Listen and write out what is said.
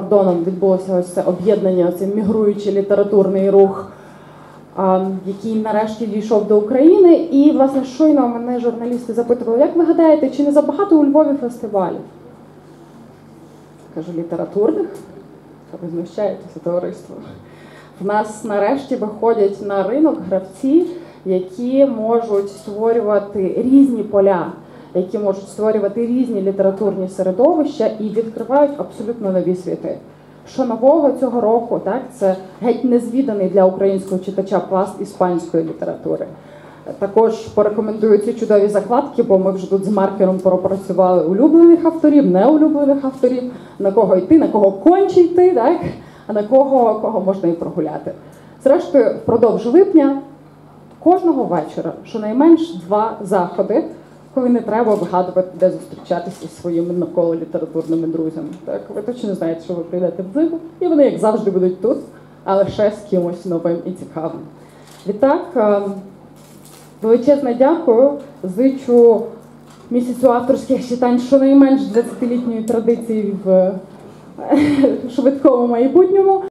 кордоном відбулося ось це об'єднання, цей мігруючий літературний рух, який нарешті дійшов до України. І, власне, щойно мене журналісти запитували, як ви гадаєте, чи не забагато у Львові фестивалів? Кажу, літературних? Та ви знущаєтеся, товариство. В нас нарешті виходять на ринок гравці, які можуть створювати різні поля, які можуть створювати різні літературні середовища і відкривають абсолютно нові світи. Що нового цього року, так це геть незвіданий для українського читача пласт іспанської літератури. Також порекомендую ці чудові закладки, бо ми вже тут з маркером пропрацювали улюблених авторів, неулюблених авторів, на кого йти, на кого конче йти, так? а на кого, кого можна і прогуляти. Зрештою, впродовж липня кожного вечора щонайменш два заходи, коли не треба вигадувати, де зустрічатися зі своїми навколо літературними друзями. Так, ви точно знаєте, що ви прийдете в дзигу, і вони, як завжди, будуть тут, але ще з кимось новим і цікавим. Відтак, е, величезне дякую. Зичу місяцю авторських читань щонайменш 20-літньої традиції в е, швидкому майбутньому.